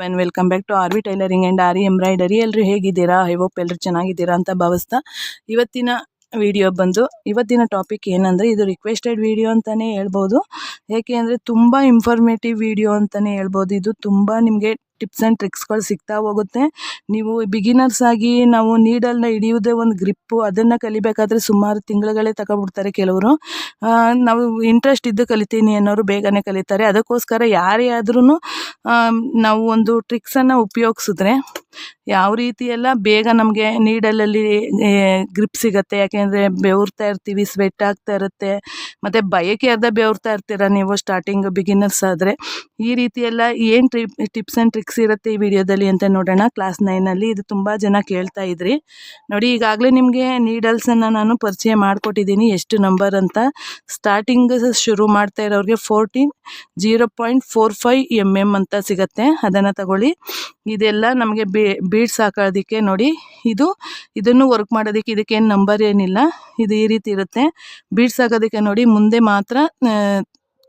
When welcome back to R V tailoring and R embroidery ಎಲ್ಲರೂ ಹೇಗಿದ್ದೀರಾ? I hope ಎಲ್ಲರೂ ಚೆನ್ನಾಗಿದ್ದೀರಾ ಅಂತ ಭಾವಿಸ್ತಾ ಇವತ್ತಿನ ವಿಡಿಯೋ ಬಂದು, ಇವತ್ತಿನ ಟಾಪಿಕ್ ಏನಂದರೆ ಇದು ರಿಕ್ವೆಸ್ಟೆಡ್ ವಿಡಿಯೋ ಅಂತಲೇ ಹೇಳ್ಬೋದು. ಏಕೆ ಅಂದರೆ ತುಂಬ ಇನ್ಫಾರ್ಮೇಟಿವ್ ವಿಡಿಯೋ ಅಂತಲೇ ಹೇಳ್ಬೋದು. ಇದು ತುಂಬ ನಿಮಗೆ ಟಿಪ್ಸ್ ಆ್ಯಂಡ್ ಟ್ರಿಕ್ಸ್ಗಳು ಸಿಗ್ತಾ ಹೋಗುತ್ತೆ. ನೀವು ಬಿಗಿನರ್ಸ್ ಆಗಿ ನಾವು ನೀಡಲ್ನ ಹಿಡಿಯೋದೇ ಒಂದು ಗ್ರಿಪ್ಪು ಅದನ್ನು ಕಲಿಬೇಕಾದ್ರೆ ಸುಮಾರು ತಿಂಗಳುಗಳೇ ತಗೊಬಿಡ್ತಾರೆ ಕೆಲವರು. ನಾವು ಇಂಟ್ರೆಸ್ಟ್ ಇದ್ದು ಕಲಿತೀನಿ ಅನ್ನೋರು ಬೇಗನೆ ಕಲಿತಾರೆ. ಅದಕ್ಕೋಸ್ಕರ ಯಾರೇ ಆದ್ರೂ ನಾವು ಒಂದು ಟ್ರಿಕ್ಸನ್ನು ಉಪಯೋಗಿಸಿದ್ರೆ ಯಾವ ರೀತಿ ಎಲ್ಲ ಬೇಗ ನಮಗೆ ನೀಡಲಲ್ಲಿ ಗ್ರಿಪ್ ಸಿಗುತ್ತೆ. ಯಾಕೆಂದರೆ ಬೆವರ್ತಾ ಇರ್ತೀವಿ ಸ್ವೆಟ್ ಆಗ್ತಾ ಇರುತ್ತೆ. ಮತ್ತು ಬಯಕೆ ಅರ್ಧ ಬೆವರ್ತಾ ಇರ್ತೀರ ನೀವು ಸ್ಟಾರ್ಟಿಂಗ್ ಬಿಗಿನರ್ಸ್ ಆದರೆ, ಈ ರೀತಿ ಎಲ್ಲ ಏನು ಟ್ರಿಪ್ ಟಿಪ್ಸ್ ಆ್ಯಂಡ್ ಟ್ರಿಕ್ಸ್ ಇರುತ್ತೆ ಈ ವಿಡಿಯೋದಲ್ಲಿ ಅಂತ ನೋಡೋಣ. ಕ್ಲಾಸ್ ನೈನಲ್ಲಿ ಇದು ತುಂಬ ಜನ ಕೇಳ್ತಾ ಇದ್ರಿ. ನೋಡಿ, ಈಗಾಗಲೇ ನಿಮಗೆ ನೀಡಲ್ಸನ್ನು ನಾನು ಪರಿಚಯ ಮಾಡಿಕೊಟ್ಟಿದ್ದೀನಿ. ಎಷ್ಟು ನಂಬರ್ ಅಂತ. ಸ್ಟಾರ್ಟಿಂಗ್ ಶುರು ಮಾಡ್ತಾ ಇರೋರಿಗೆ fourteen zero point four five M M ಅಂತ ಸಿಗತ್ತೆ. ಅದನ್ನು ತಗೊಳ್ಳಿ. ಇದೆಲ್ಲ ನಮಗೆ ಬೀಡ್ಸ್ ಹಾಕೋದಕ್ಕೆ ನೋಡಿ. ಇದು, ಇದನ್ನು ವರ್ಕ್ ಮಾಡೋದಕ್ಕೆ ಇದಕ್ಕೇನು ನಂಬರ್ ಏನಿಲ್ಲ. ಇದು ಈ ರೀತಿ ಇರುತ್ತೆ. ಬೀಡ್ಸ್ ಹಾಕೋದಕ್ಕೆ ನೋಡಿ, ಮುಂದೆ ಮಾತ್ರ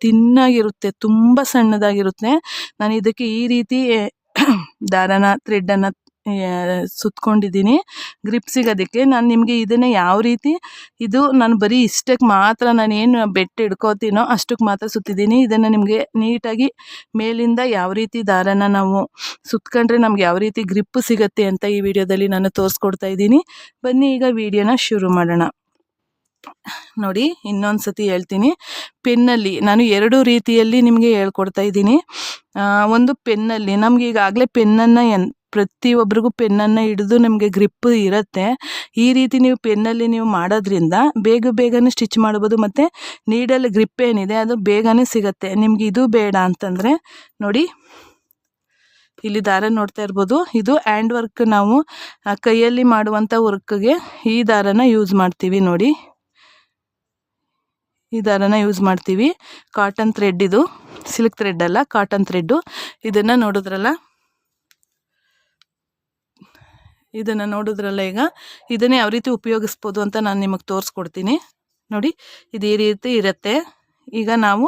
ತಿನ್ನಾಗಿರುತ್ತೆ, ತುಂಬ ಸಣ್ಣದಾಗಿರುತ್ತೆ. ನಾನು ಇದಕ್ಕೆ ಈ ರೀತಿ ದಾರನ, ಥ್ರೆಡ್ಡನ್ನು ಸುತ್ಕೊಂಡಿದ್ದೀನಿ. ಗ್ರಿಪ್ ಸಿಗೋದಕ್ಕೆ ನಾನು ನಿಮಗೆ ಇದನ್ನು ಯಾವ ರೀತಿ, ಇದು ನಾನು ಬರೀ ಇಷ್ಟಕ್ಕೆ ಮಾತ್ರ ನಾನು ಏನು ಬೆಟ್ಟ ಹಿಡ್ಕೋತೀನೋ ಅಷ್ಟಕ್ಕೆ ಮಾತ್ರ ಸುತ್ತಿದ್ದೀನಿ. ಇದನ್ನು ನಿಮಗೆ ನೀಟಾಗಿ ಮೇಲಿಂದ ಯಾವ ರೀತಿ ದಾರನ ನಾವು ಸುತ್ಕೊಂಡ್ರೆ ನಮ್ಗೆ ಯಾವ ರೀತಿ ಗ್ರಿಪ್ಪು ಸಿಗುತ್ತೆ ಅಂತ ಈ ವಿಡಿಯೋದಲ್ಲಿ ನಾನು ತೋರಿಸ್ಕೊಡ್ತಾ ಇದ್ದೀನಿ. ಬನ್ನಿ, ಈಗ ವಿಡಿಯೋನ ಶುರು ಮಾಡೋಣ. ನೋಡಿ ಇನ್ನೊಂದು ಸತಿ ಹೇಳ್ತೀನಿ. ಪೆನ್ನಲ್ಲಿ, ನಾನು ಎರಡು ರೀತಿಯಲ್ಲಿ ನಿಮಗೆ ಹೇಳ್ಕೊಡ್ತಾ ಇದ್ದೀನಿ. ಒಂದು ಪೆನ್ನಲ್ಲಿ, ನಮ್ಗೆ ಈಗಾಗಲೇ ಪೆನ್ನನ್ನು ಎನ್ ಪ್ರತಿಯೊಬ್ಬರಿಗೂ ಪೆನ್ನನ್ನು ಹಿಡಿದು ನಿಮಗೆ ಗ್ರಿಪ್ ಇರುತ್ತೆ. ಈ ರೀತಿ ನೀವು ಪೆನ್ನಲ್ಲಿ ನೀವು ಮಾಡೋದ್ರಿಂದ ಬೇಗ ಬೇಗನೆ ಸ್ಟಿಚ್ ಮಾಡ್ಬೋದು, ಮತ್ತು ನೀಡಲ್ ಗ್ರಿಪ್ ಏನಿದೆ, ಅದು ಬೇಗನೆ ಸಿಗುತ್ತೆ. ನಿಮ್ಗೆ ಇದು ಬೇಡ ಅಂತಂದರೆ, ನೋಡಿ, ಇಲ್ಲಿ ದಾರ ನೋಡ್ತಾ ಇರ್ಬೋದು. ಇದು ಹ್ಯಾಂಡ್ ವರ್ಕ್ ನಾವು ಕೈಯಲ್ಲಿ ಮಾಡುವಂಥ ವರ್ಕ್ಗೆ ಈ ದಾರನ ಯೂಸ್ ಮಾಡ್ತೀವಿ, ನೋಡಿ. ಈ ದಾರನ ಯೂಸ್ ಮಾಡ್ತೀವಿ. ಕಾಟನ್ ಥ್ರೆಡ್ ಇದು. ಸಿಲ್ಕ್ ಥ್ರೆಡ್ ಅಲ್ಲ ಕಾಟನ್ ಥ್ರೆಡ್ಡು ಇದನ್ನು ನೋಡಿದ್ರಲ್ಲ? ಇದನ್ನು ನೋಡಿದ್ರಲ್ಲ ಈಗ? ಇದನ್ನೇ ಯಾವ ರೀತಿ ಉಪಯೋಗಿಸ್ಬೋದು ಅಂತ ನಾನು ನಿಮಗೆ ತೋರಿಸ್ಕೊಡ್ತೀನಿ. ನೋಡಿ, ಇದು ಈ ರೀತಿ ಇರುತ್ತೆ. ಈಗ ನಾವು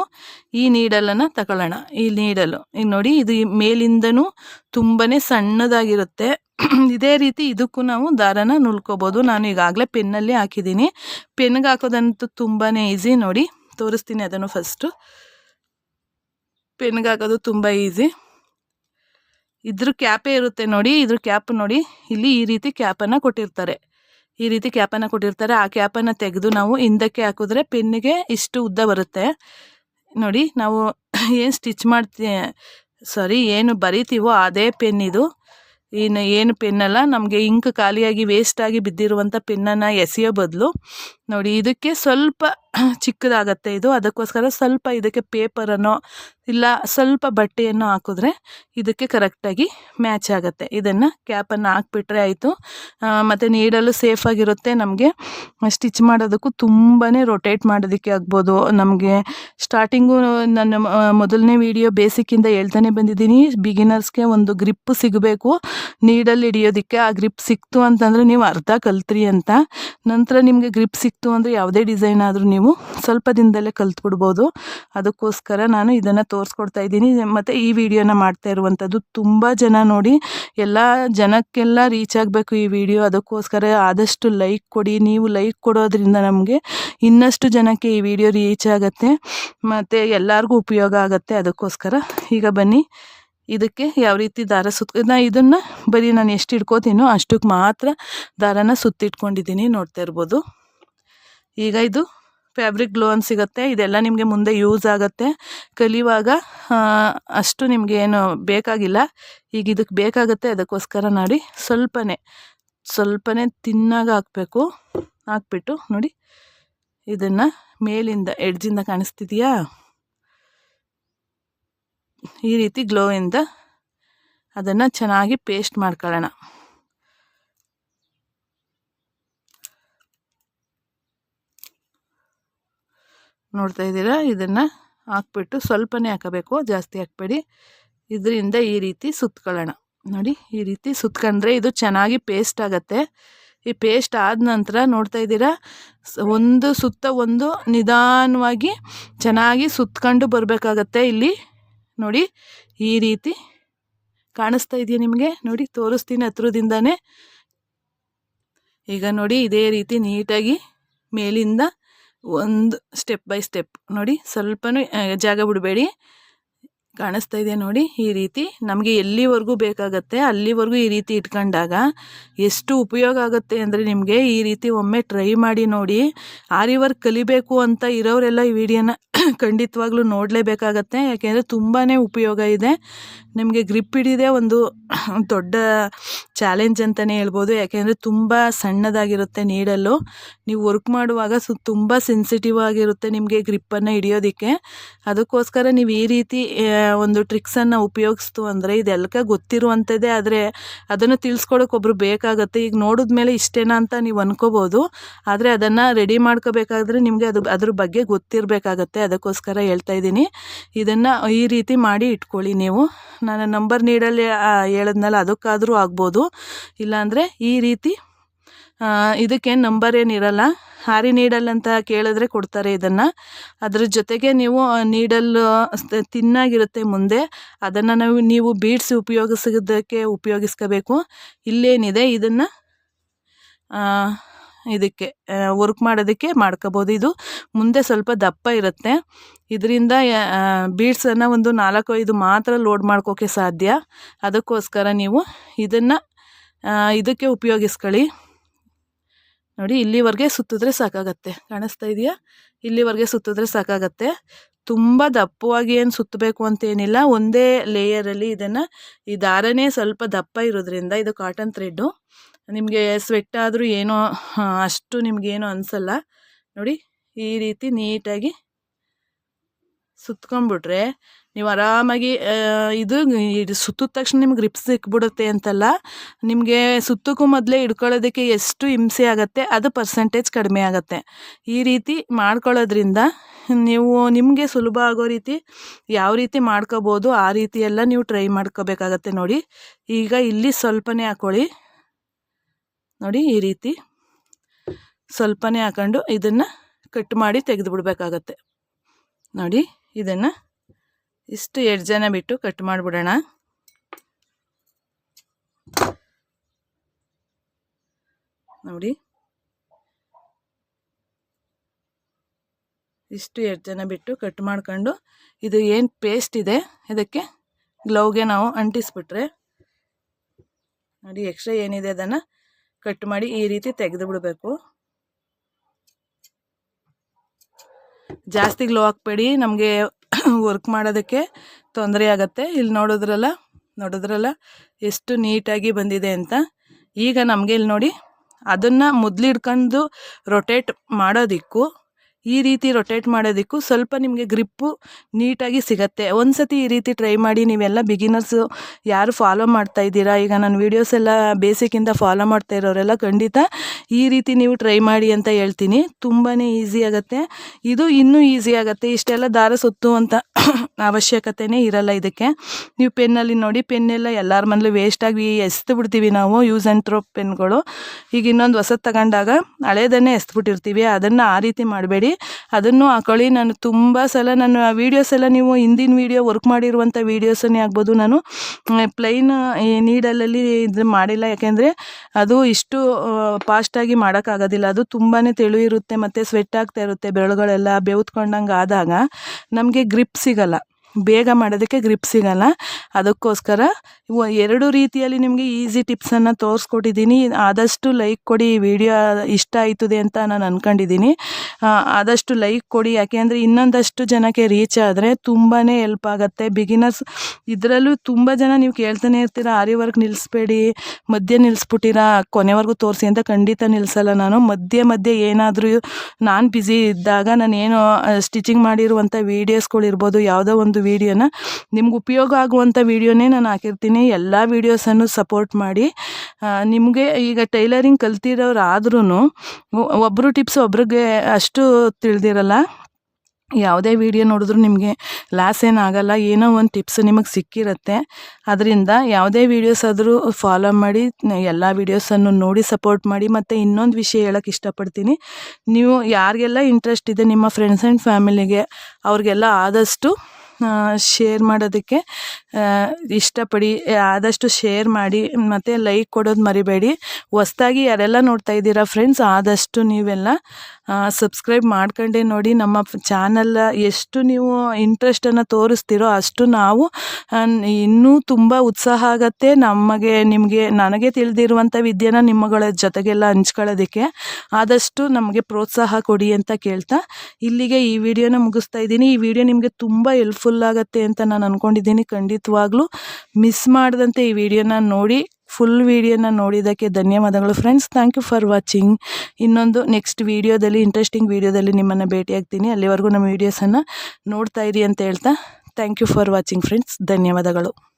ಈ ನೀಡಲನ್ನು ತಗೊಳ್ಳೋಣ. ಈ ನೀಡಲು, ಈಗ ನೋಡಿ ಇದು ಮೇಲಿಂದನೂ ತುಂಬಾ ಸಣ್ಣದಾಗಿರುತ್ತೆ. ಇದೇ ರೀತಿ ಇದಕ್ಕೂ ನಾವು ದಾರನ ನುಲ್ಕೋಬೋದು. ನಾನು ಈಗಾಗಲೇ ಪೆನ್ನಲ್ಲಿ ಹಾಕಿದ್ದೀನಿ. ಪೆನ್ಗೆ ಹಾಕೋದಂತೂ ತುಂಬಾ ಈಸಿ. ನೋಡಿ, ತೋರಿಸ್ತೀನಿ ಅದನ್ನು ಫಸ್ಟು. ಪೆನ್ಗೆ ಹಾಕೋದು ತುಂಬ ಈಸಿ. ಇದ್ರ ಕ್ಯಾಪೇ ಇರುತ್ತೆ ನೋಡಿ, ಇದ್ರ ಕ್ಯಾಪ್ ನೋಡಿ, ಇಲ್ಲಿ ಈ ರೀತಿ ಕ್ಯಾಪನ್ನು ಕೊಟ್ಟಿರ್ತಾರೆ. ಈ ರೀತಿ ಕ್ಯಾಪನ್ನು ಕೊಟ್ಟಿರ್ತಾರೆ. ಆ ಕ್ಯಾಪನ್ನು ತೆಗೆದು ನಾವು ಹಿಂದಕ್ಕೆ ಹಾಕಿದ್ರೆ ಪೆನ್ನಿಗೆ ಇಷ್ಟು ಉದ್ದ ಬರುತ್ತೆ. ನೋಡಿ, ನಾವು ಏನು ಸ್ಟಿಚ್ ಮಾಡ್ತೀ, ಸಾರಿ, ಏನು ಬರಿತೀವೋ ಅದೇ ಪೆನ್ ಇದು. ಇನ್ನು ಏನು ಪೆನ್ನಲ್ಲ, ನಮಗೆ ಇಂಕ್ ಖಾಲಿಯಾಗಿ ವೇಸ್ಟಾಗಿ ಬಿದ್ದಿರುವಂಥ ಪೆನ್ನನ್ನು ಎಸೆಯೋ ಬದಲು ನೋಡಿ, ಇದಕ್ಕೆ ಸ್ವಲ್ಪ ಚಿಕ್ಕದಾಗತ್ತೆ ಇದು. ಅದಕ್ಕೋಸ್ಕರ ಸ್ವಲ್ಪ ಇದಕ್ಕೆ ಪೇಪರನ್ನು ಇಲ್ಲ ಸ್ವಲ್ಪ ಬಟ್ಟೆಯನ್ನು ಹಾಕಿದ್ರೆ ಇದಕ್ಕೆ ಕರೆಕ್ಟಾಗಿ ಮ್ಯಾಚ್ ಆಗುತ್ತೆ. ಇದನ್ನು ಕ್ಯಾಪನ್ನು ಹಾಕ್ಬಿಟ್ರೆ ಆಯಿತು. ಮತ್ತು ನೀಡಲು ಸೇಫಾಗಿರುತ್ತೆ ನಮಗೆ ಸ್ಟಿಚ್ ಮಾಡೋದಕ್ಕೂ ತುಂಬಾ ರೊಟೇಟ್ ಮಾಡೋದಕ್ಕೆ ಆಗ್ಬೋದು. ನಮಗೆ ಸ್ಟಾರ್ಟಿಂಗು ನನ್ನ ಮೊದಲನೇ ವಿಡಿಯೋ ಬೇಸಿಕ್ಕಿಂದ ಹೇಳ್ತಾನೆ ಬಂದಿದ್ದೀನಿ. ಬಿಗಿನರ್ಸ್ಗೆ ಒಂದು ಗ್ರಿಪ್ ಸಿಗಬೇಕು. ನೀಡಲ್ಲಿ ಹಿಡಿಯೋದಕ್ಕೆ ಆ ಗ್ರಿಪ್ ಸಿಕ್ತು ಅಂತಂದರೆ ನೀವು ಅರ್ಧ ಕಲ್ತ್ರಿ ಅಂತ. ನಂತರ ನಿಮಗೆ ಗ್ರಿಪ್ ಸಿಕ್ತು ಅಂದರೆ ಯಾವುದೇ ಡಿಸೈನ್ ಆದರೂ ನೀವು ಸ್ವಲ್ಪ ದಿನದಲ್ಲೇ ಕಲ್ತ್ಬಿಡ್ಬೋದು. ಅದಕ್ಕೋಸ್ಕರ ನಾನು ಇದನ್ನು ತೋರಿಸ್ಕೊಡ್ತಾ ಇದ್ದೀನಿ. ಮತ್ತು ಈ ವಿಡಿಯೋನ ಮಾಡ್ತಾ ಇರುವಂಥದ್ದು ತುಂಬ ಜನ ನೋಡಿ, ಎಲ್ಲ ಜನಕ್ಕೆಲ್ಲ ರೀಚ್ ಆಗಬೇಕು ಈ ವಿಡಿಯೋ. ಅದಕ್ಕೋಸ್ಕರ ಆದಷ್ಟು ಲೈಕ್ ಕೊಡಿ. ನೀವು ಲೈಕ್ ಕೊಡೋದ್ರಿಂದ ನಮಗೆ ಇನ್ನಷ್ಟು ಜನಕ್ಕೆ ಈ ವಿಡಿಯೋ ರೀಚ್ ಆಗುತ್ತೆ. ಮತ್ತು ಎಲ್ಲರಿಗೂ ಉಪಯೋಗ ಆಗುತ್ತೆ. ಅದಕ್ಕೋಸ್ಕರ ಈಗ ಬನ್ನಿ. ಇದಕ್ಕೆ ಯಾವ ರೀತಿ ದಾರ ಸುತ್ತ ನಾ ಇದನ್ನು ಬರೀ ನಾನು ಎಷ್ಟು ಇಟ್ಕೋತೀನೋ ಅಷ್ಟಕ್ಕೆ ಮಾತ್ರ ದಾರನ ಸುತ್ತಿಟ್ಕೊಂಡಿದ್ದೀನಿ. ನೋಡ್ತಾ ಇರ್ಬೋದು. ಈಗ ಇದು ಫ್ಯಾಬ್ರಿಕ್ ಗ್ಲೋ ಅಂತ ಸಿಗುತ್ತೆ. ಇದೆಲ್ಲ ನಿಮಗೆ ಮುಂದೆ ಯೂಸ್ ಆಗುತ್ತೆ. ಕಲಿಯುವಾಗ ಅಷ್ಟು ನಿಮಗೆ ಏನು ಬೇಕಾಗಿಲ್ಲ. ಈಗ ಇದಕ್ಕೆ ಬೇಕಾಗುತ್ತೆ, ಅದಕ್ಕೋಸ್ಕರ ನೋಡಿ. ಸ್ವಲ್ಪನೇ ಸ್ವಲ್ಪನೇ ತಿನ್ನಾಗ ಹಾಕಬೇಕು. ಹಾಕ್ಬಿಟ್ಟು ನೋಡಿ. ಇದನ್ನು ಮೇಲಿಂದ ಎಡ್ಜಿಂದ ಕಾಣಿಸ್ತಿದೆಯಾ? ಈ ರೀತಿ ಗ್ಲೋಯಿಂದ ಅದನ್ನು ಚೆನ್ನಾಗಿ ಪೇಸ್ಟ್ ಮಾಡ್ಕೊಳ್ಳೋಣ. ನೋಡ್ತಾ ಇದ್ದೀರಾ? ಇದನ್ನು ಹಾಕ್ಬಿಟ್ಟು ಸ್ವಲ್ಪನೇ ಹಾಕಬೇಕು, ಜಾಸ್ತಿ ಹಾಕಬೇಡಿ. ಇದರಿಂದ ಈ ರೀತಿ ಸುತ್ಕೊಳ್ಳೋಣ. ನೋಡಿ, ಈ ರೀತಿ ಸುತ್ಕೊಂಡ್ರೆ ಇದು ಚೆನ್ನಾಗಿ ಪೇಸ್ಟ್ ಆಗುತ್ತೆ. ಈ ಪೇಸ್ಟ್ ಆದ ನಂತರ ನೋಡ್ತಾ ಇದ್ದೀರಾ? ಒಂದು ಸುತ್ತ ಒಂದು ನಿಧಾನವಾಗಿ ಚೆನ್ನಾಗಿ ಸುತ್ಕೊಂಡು ಬರಬೇಕಾಗತ್ತೆ ಇಲ್ಲಿ. ನೋಡಿ, ಈ ರೀತಿ ಕಾಣಿಸ್ತಾ ಇದೆಯಾ ನಿಮಗೆ? ನೋಡಿ, ತೋರಿಸ್ತೀನಿ ಹತ್ರದಿಂದನೇ. ಈಗ ನೋಡಿ, ಇದೇ ರೀತಿ ನೀಟಾಗಿ ಮೇಲಿಂದ ಒಂದು ಸ್ಟೆಪ್ ಬೈ ಸ್ಟೆಪ್ ನೋಡಿ, ಸ್ವಲ್ಪನೂ ಜಾಗ ಬಿಡಬೇಡಿ. ಕಾಣಿಸ್ತಾ ಇದೆ ನೋಡಿ, ಈ ರೀತಿ. ನಮಗೆ ಎಲ್ಲಿವರೆಗೂ ಬೇಕಾಗತ್ತೆ, ಅಲ್ಲಿವರೆಗೂ ಈ ರೀತಿ ಇಟ್ಕೊಂಡಾಗ ಎಷ್ಟು ಉಪಯೋಗ ಆಗುತ್ತೆ ಅಂದರೆ ನಿಮಗೆ ಈ ರೀತಿ ಒಮ್ಮೆ ಟ್ರೈ ಮಾಡಿ ನೋಡಿ ಆರಿ ಕಲಿಬೇಕು ಅಂತ ಇರೋರೆಲ್ಲ ಈ ವಿಡಿಯೋನ ಖಂಡಿತವಾಗ್ಲೂ ನೋಡಲೇಬೇಕಾಗತ್ತೆ. ಯಾಕೆಂದರೆ ತುಂಬಾ ಉಪಯೋಗ ಇದೆ. ನಿಮಗೆ ಗ್ರಿಪ್ ಹಿಡಿದೇ ಒಂದು ದೊಡ್ಡ ಚಾಲೆಂಜ್ ಅಂತಲೇ ಹೇಳ್ಬೋದು. ಯಾಕೆಂದರೆ ತುಂಬ ಸಣ್ಣದಾಗಿರುತ್ತೆ ನೀಡಲು. ನೀವು ವರ್ಕ್ ಮಾಡುವಾಗ ಸು ತುಂಬ ಸೆನ್ಸಿಟಿವ್ ಆಗಿರುತ್ತೆ ನಿಮಗೆ ಗ್ರಿಪ್ಪನ್ನು ಹಿಡಿಯೋದಕ್ಕೆ. ಅದಕ್ಕೋಸ್ಕರ ನೀವು ಈ ರೀತಿ ಒಂದು ಟ್ರಿಕ್ಸನ್ನು ಉಪಯೋಗಿಸ್ತು ಅಂದರೆ ಇದೆಲ್ಲಕ ಗೊತ್ತಿರುವಂಥದ್ದೇ ಆದರೆ ಅದನ್ನು ತಿಳಿಸ್ಕೊಡೋಕೆ ಒಬ್ರು ಬೇಕಾಗುತ್ತೆ. ಈಗ ನೋಡಿದ ಮೇಲೆ ಇಷ್ಟೇನಾ ಅಂತ ನೀವು ಅನ್ಕೋಬೋದು. ಆದರೆ ಅದನ್ನು ರೆಡಿ ಮಾಡ್ಕೋಬೇಕಾದ್ರೆ ನಿಮಗೆ ಅದು, ಅದ್ರ ಬಗ್ಗೆ ಗೊತ್ತಿರಬೇಕಾಗತ್ತೆ. ಅದಕ್ಕೋಸ್ಕರ ಹೇಳ್ತಾ ಇದ್ದೀನಿ. ಇದನ್ನು ಈ ರೀತಿ ಮಾಡಿ ಇಟ್ಕೊಳ್ಳಿ ನೀವು. ನಾನು ನಂಬರ್ ನೀಡಲ್ಲಿ ಹೇಳಿದ್ನಲ್ಲ, ಅದಕ್ಕಾದರೂ ಆಗ್ಬೋದು. ಇಲ್ಲಾಂದರೆ ಈ ರೀತಿ ಇದಕ್ಕೇನು ಇದಕ್ಕೆ ನಂಬರ್ ಏನಿರಲ್ಲ ಹಾರಿ ನೀಡಲ್ ಅಂತ ಕೇಳಿದ್ರೆ ಕೊಡ್ತಾರೆ ಇದನ್ನು. ಅದ್ರ ಜೊತೆಗೆ ನೀವು ನೀಡಲ್ ತಿನ್ನಾಗಿರುತ್ತೆ ಮುಂದೆ. ಅದನ್ನು ನಾವು, ನೀವು ಬೀಡ್ಸ್ ಉಪಯೋಗಿಸೋದಕ್ಕೆ ಉಪಯೋಗಿಸ್ಕೋಬೇಕು. ಇಲ್ಲೇನಿದೆ ಇದನ್ನು? ಇದಕ್ಕೆ ವರ್ಕ್ ಮಾಡೋದಕ್ಕೆ ಮಾಡ್ಕೋಬೋದು. ಇದು ಮುಂದೆ ಸ್ವಲ್ಪ ದಪ್ಪ ಇರುತ್ತೆ. ಇದರಿಂದ ಬೀಡ್ಸನ್ನು ಒಂದು ನಾಲ್ಕು, ಐದು ಮಾತ್ರ ಲೋಡ್ ಮಾಡ್ಕೋಕ್ಕೆ ಸಾಧ್ಯ. ಅದಕ್ಕೋಸ್ಕರ ನೀವು ಇದನ್ನು ಇದಕ್ಕೆ ಉಪಯೋಗಿಸ್ಕೊಳ್ಳಿ. ನೋಡಿ, ಇಲ್ಲಿವರೆಗೆ ಸುತ್ತಿದ್ರೆ ಸಾಕಾಗತ್ತೆ. ಕಾಣಿಸ್ತಾ ಇದೆಯಾ? ಇಲ್ಲಿವರೆಗೆ ಸುತ್ತಿದ್ರೆ ಸಾಕಾಗತ್ತೆ. ತುಂಬ ದಪ್ಪವಾಗಿ ಏನು ಸುತ್ತಬೇಕು ಅಂತೇನಿಲ್ಲ, ಒಂದೇ ಲೇಯರಲ್ಲಿ ಇದನ್ನು ಈ ದಾರನೇ ಸ್ವಲ್ಪ ದಪ್ಪ ಇರೋದ್ರಿಂದ ಇದು ಕಾಟನ್ ಥ್ರೆಡ್ಡು ನಿಮಗೆ ಸ್ವೆಟ್ ಆದರೂ ಏನೋ ಅಷ್ಟು ನಿಮಗೇನು ಅನಿಸಲ್ಲ. ನೋಡಿ, ಈ ರೀತಿ ನೀಟಾಗಿ ಸುತ್ಕೊಂಡ್ಬಿಟ್ರೆ ನೀವು ಆರಾಮಾಗಿ ಇದು ಇದು ಸುತ್ತಿದ ತಕ್ಷಣ ನಿಮ್ಗೆ ರಿಪ್ಸ್ ಸಿಕ್ಬಿಡುತ್ತೆ ಅಂತಲ್ಲ, ನಿಮಗೆ ಸುತ್ತಕ್ಕೂ ಮೊದಲೇ ಹಿಡ್ಕೊಳ್ಳೋದಕ್ಕೆ ಎಷ್ಟು ಹಿಂಸೆ ಆಗುತ್ತೆ, ಅದು ಪರ್ಸೆಂಟೇಜ್ ಕಡಿಮೆ ಆಗುತ್ತೆ. ಈ ರೀತಿ ಮಾಡ್ಕೊಳ್ಳೋದ್ರಿಂದ ನೀವು ನಿಮಗೆ ಸುಲಭ ಆಗೋ ರೀತಿ ಯಾವ ರೀತಿ ಮಾಡ್ಕೋಬೋದು, ಆ ರೀತಿ ಎಲ್ಲ ನೀವು ಟ್ರೈ ಮಾಡ್ಕೋಬೇಕಾಗತ್ತೆ ನೋಡಿ. ಈಗ ಇಲ್ಲಿ ಸ್ವಲ್ಪನೇ ಹಾಕೊಳ್ಳಿ. ನೋಡಿ ಈ ರೀತಿ ಸ್ವಲ್ಪನೇ ಹಾಕೊಂಡು ಇದನ್ನು ಕಟ್ ಮಾಡಿ ತೆಗೆದು ಬಿಡಬೇಕಾಗತ್ತೆ ನೋಡಿ. ಇದನ್ನು ಇಷ್ಟು ಎರಡು ಜನ ಬಿಟ್ಟು ಕಟ್ ಮಾಡಿಬಿಡೋಣ. ನೋಡಿ. ಇಷ್ಟು ಎರಡು ಜನ ಬಿಟ್ಟು ಕಟ್ ಮಾಡ್ಕೊಂಡು ಇದು ಏನು ಪೇಸ್ಟ್ ಇದೆ? ಇದಕ್ಕೆ ಗ್ಲೌಗೆ ನಾವು ಅಂಟಿಸ್ಬಿಟ್ರೆ. ನೋಡಿ ಎಕ್ಸ್ಟ್ರಾ ಏನಿದೆ ಅದನ್ನು ಕಟ್ ಮಾಡಿ ಈ ರೀತಿ ತೆಗೆದು ಬಿಡಬೇಕು. ಜಾಸ್ತಿ ಗ್ಲೋ ಹಾಕ್ಬೇಡಿ. ನಮಗೆ ವರ್ಕ್ ಮಾಡೋದಕ್ಕೆ ತೊಂದರೆ ಆಗುತ್ತೆ. ಇಲ್ಲಿ ನೋಡಿದ್ರಲ್ಲ ನೋಡಿದ್ರಲ್ಲ ಎಷ್ಟು ನೀಟಾಗಿ ಬಂದಿದೆ ಅಂತ. ಈಗ ನಮಗೆ ಇಲ್ಲಿ ನೋಡಿ, ಅದನ್ನು ಮೊದಲಿಡ್ಕೊಂಡು ರೊಟೇಟ್ ಮಾಡೋದಕ್ಕೂ ಈ ರೀತಿ ರೊಟೇಟ್ ಮಾಡೋದಕ್ಕೂ ಸ್ವಲ್ಪ ನಿಮಗೆ ಗ್ರಿಪ್ಪು ನೀಟಾಗಿ ಸಿಗತ್ತೆ. ಒಂದು ಸತಿ ಈ ರೀತಿ ಟ್ರೈ ಮಾಡಿ ನೀವೆಲ್ಲ ಬಿಗಿನರ್ಸು ಯಾರು ಫಾಲೋ ಮಾಡ್ತಾ ಇದ್ದೀರಾ? ಈಗ ನಾನು ವೀಡಿಯೋಸ್ ಎಲ್ಲ ಬೇಸಿಕ್ಕಿಂದ ಫಾಲೋ ಮಾಡ್ತಾ ಇರೋರೆಲ್ಲ ಖಂಡಿತ ಈ ರೀತಿ ನೀವು ಟ್ರೈ ಮಾಡಿ ಅಂತ ಹೇಳ್ತೀನಿ. ತುಂಬಾ ಈಸಿ ಆಗುತ್ತೆ. ಇದು ಇನ್ನೂ ಈಸಿ ಆಗುತ್ತೆ. ಇಷ್ಟೆಲ್ಲ ದಾರ ಸುತ್ತುವಂಥ ಅವಶ್ಯಕತೆನೇ ಇರಲ್ಲ ಇದಕ್ಕೆ. ನೀವು ಪೆನ್ನಲ್ಲಿ ನೋಡಿ, ಪೆನ್ನೆಲ್ಲ ಎಲ್ಲರ ಮನೇಲಿ ವೇಸ್ಟಾಗಿ ಎಸ್ದು ಬಿಡ್ತೀವಿ ನಾವು ಯೂಸ್ ಆ್ಯಂಡ್ ಥ್ರೋ ಪೆನ್ಗಳು. ಈಗ ಇನ್ನೊಂದು ಹೊಸದು ತಗೊಂಡಾಗ ಹಳೇದನ್ನೇ ಎಸ್ಬಿಟ್ಟಿರ್ತೀವಿ ಅದನ್ನು ಆ ರೀತಿ ಮಾಡಬೇಡಿ. ಅದನ್ನು ಹಾಕೊಳ್ಳಿ ನಾನು ತುಂಬ ಸಲ ನಾನು ಆ ವೀಡಿಯೋಸ್ ಎಲ್ಲ ನೀವು ಹಿಂದಿನ ವೀಡಿಯೋ ವರ್ಕ್ ಮಾಡಿರುವಂಥ ವೀಡಿಯೋಸನ್ನೇ ಆಗ್ಬೋದು. ನಾನು ಪ್ಲೈನ್ ನೀಡಲಲ್ಲಿ ಇದು ಮಾಡಿಲ್ಲ. ಯಾಕೆಂದರೆ ಅದು ಇಷ್ಟು ಫಾಸ್ಟಾಗಿ ಮಾಡೋಕ್ಕಾಗೋದಿಲ್ಲ. ಅದು ತುಂಬಾ ತೆಳು ಇರುತ್ತೆ, ಮತ್ತು ಸ್ವೆಟ್ ಆಗ್ತಾ ಇರುತ್ತೆ ಬೆರಳುಗಳೆಲ್ಲ ಬೆವ್ತ್ಕೊಂಡಂಗೆ ಆದಾಗ ನಮಗೆ ಗ್ರಿಪ್ ಸಿಗಲ್ಲ. ಬೇಗ ಮಾಡೋದಕ್ಕೆ ಗ್ರಿಪ್ ಸಿಗಲ್ಲ. ಅದಕ್ಕೋಸ್ಕರ ಎರಡು ರೀತಿಯಲ್ಲಿ ನಿಮಗೆ ಈಸಿ ಟಿಪ್ಸನ್ನು ತೋರಿಸ್ಕೊಟ್ಟಿದ್ದೀನಿ. ಆದಷ್ಟು ಲೈಕ್ ಕೊಡಿ ವಿಡಿಯೋ ಇಷ್ಟ ಆಯ್ತದೆ ಅಂತ ನಾನು ಅಂದ್ಕೊಂಡಿದ್ದೀನಿ ಆದಷ್ಟು ಲೈಕ್ ಕೊಡಿ. ಯಾಕೆ ಅಂದರೆ ಇನ್ನೊಂದಷ್ಟು ಜನಕ್ಕೆ ರೀಚ್ ಆದರೆ ತುಂಬಾ ಹೆಲ್ಪ್ ಆಗುತ್ತೆ. ಬಿಗಿನರ್ಸ್ ಇದರಲ್ಲೂ ತುಂಬ ಜನ ನೀವು ಕೇಳ್ತಾನೆ ಇರ್ತೀರ, ಆರಿ ವರ್ಕ್ ನಿಲ್ಲಿಸ್ಬೇಡಿ ಮಧ್ಯೆ ನಿಲ್ಲಿಸ್ಬಿಟ್ಟಿರಾ ಕೊನೆವರೆಗೂ ತೋರಿಸಿ ಅಂತ ಖಂಡಿತ ನಿಲ್ಲಿಸಲ್ಲ ನಾನು. ಮಧ್ಯೆ ಮಧ್ಯೆ ಏನಾದರೂ ನಾನು ಬ್ಯುಸಿ ಇದ್ದಾಗ ನಾನು ಏನು ಸ್ಟಿಚಿಂಗ್ ಮಾಡಿರುವಂಥ ವೀಡಿಯೋಸ್ಗಳಿರ್ಬೋದು ಯಾವುದೋ ಒಂದು ವೀಡಿಯೋನ. ನಿಮ್ಗೆ ಉಪಯೋಗ ಆಗುವಂಥ ವೀಡಿಯೋನೇ ನಾನು ಹಾಕಿರ್ತೀನಿ. ಎಲ್ಲ ವೀಡಿಯೋಸನ್ನು ಸಪೋರ್ಟ್ ಮಾಡಿ. ನಿಮಗೆ ಈಗ ಟೈಲರಿಂಗ್ ಕಲ್ತಿರೋರು ಆದ್ರೂ ಒಬ್ಬರು ಟಿಪ್ಸ್ ಒಬ್ರಿಗೆ ಅಷ್ಟು ತಿಳಿದಿರಲ್ಲ. ಯಾವುದೇ ವಿಡಿಯೋ ನೋಡಿದ್ರು ನಿಮಗೆ ಲಾಸ್ ಏನಾಗಲ್ಲ ಏನೋ ಒಂದು ಟಿಪ್ಸ್ ನಿಮಗೆ ಸಿಕ್ಕಿರುತ್ತೆ. ಅದರಿಂದ ಯಾವುದೇ ವೀಡಿಯೋಸ್ ಆದರೂ ಫಾಲೋ ಮಾಡಿ, ಎಲ್ಲ ವೀಡಿಯೋಸನ್ನು ನೋಡಿ ಸಪೋರ್ಟ್ ಮಾಡಿ, ಮತ್ತು ಇನ್ನೊಂದು ವಿಷಯ ಹೇಳೋಕ್ಕೆ ಇಷ್ಟಪಡ್ತೀನಿ. ನೀವು ಯಾರಿಗೆಲ್ಲ ಇಂಟ್ರೆಸ್ಟ್ ಇದೆ, ನಿಮ್ಮ ಫ್ರೆಂಡ್ಸ್ ಆ್ಯಂಡ್ ಫ್ಯಾಮಿಲಿಗೆ ಅವ್ರಿಗೆಲ್ಲ ಆದಷ್ಟು ಶೇರ್ ಮಾಡೋದಕ್ಕೆ ಇಷ್ಟಪಡಿ ಆದಷ್ಟು ಶೇರ್ ಮಾಡಿ, ಮತ್ತು ಲೈಕ್ ಕೊಡೋದು ಮರಿಬೇಡಿ. ಹೊಸ್ದಾಗಿ ಯಾರೆಲ್ಲ ನೋಡ್ತಾ ಇದ್ದೀರಾ ಫ್ರೆಂಡ್ಸ್ ಆದಷ್ಟು ನೀವೆಲ್ಲ ಸಬ್ಸ್ಕ್ರೈಬ್ ಮಾಡ್ಕೊಂಡೇ ನೋಡಿ, ನಮ್ಮ ಚಾನಲ್ ಎಷ್ಟು ನೀವು ಇಂಟ್ರೆಸ್ಟನ್ನು ತೋರಿಸ್ತೀರೋ ಅಷ್ಟು ನಾವು ಇನ್ನೂ ತುಂಬ ಉತ್ಸಾಹ ಆಗತ್ತೆ. ನಮಗೆ, ನಿಮಗೆ, ನನಗೆ ತಿಳಿದಿರುವಂಥ ವಿದ್ಯೆನ ನಿಮ್ಮಗಳ ಜೊತೆಗೆಲ್ಲ ಹಂಚ್ಕೊಳ್ಳೋದಕ್ಕೆ ಆದಷ್ಟು ನಮಗೆ ಪ್ರೋತ್ಸಾಹ ಕೊಡಿ ಅಂತ ಕೇಳ್ತಾ ಇಲ್ಲಿಗೆ ಈ ವಿಡಿಯೋನ ಮುಗಿಸ್ತಾ ಇದ್ದೀನಿ. ಈ ವಿಡಿಯೋ ನಿಮಗೆ ತುಂಬ ಹೆಲ್ಪ್ಫುಲ್ ಆಗುತ್ತೆ ಅಂತ ನಾನು ಅಂದ್ಕೊಂಡಿದ್ದೀನಿ ಖಂಡಿತವಾಗ್ಲೂ ಮಿಸ್ ಮಾಡದಂತೆ ಈ ವಿಡಿಯೋನ ನೋಡಿ ಫುಲ್ ವಿಡಿಯೋನ ನೋಡಿದ್ದಕ್ಕೆ ಧನ್ಯವಾದಗಳು friends thank you for watching ಇನ್ನೊಂದು ನೆಕ್ಸ್ಟ್ ವಿಡಿಯೋದಲ್ಲಿ ಇಂಟ್ರೆಸ್ಟಿಂಗ್ ವಿಡಿಯೋದಲ್ಲಿ ನಿಮ್ಮನ್ನು ಭೇಟಿಯಾಗ್ತೀನಿ. ಅಲ್ಲಿವರೆಗೂ ನಮ್ಮ ವೀಡಿಯೋಸನ್ನು ನೋಡ್ತಾ ಇರಿ ಅಂತ ಹೇಳ್ತಾ thank you for watching friends ಧನ್ಯವಾದಗಳು.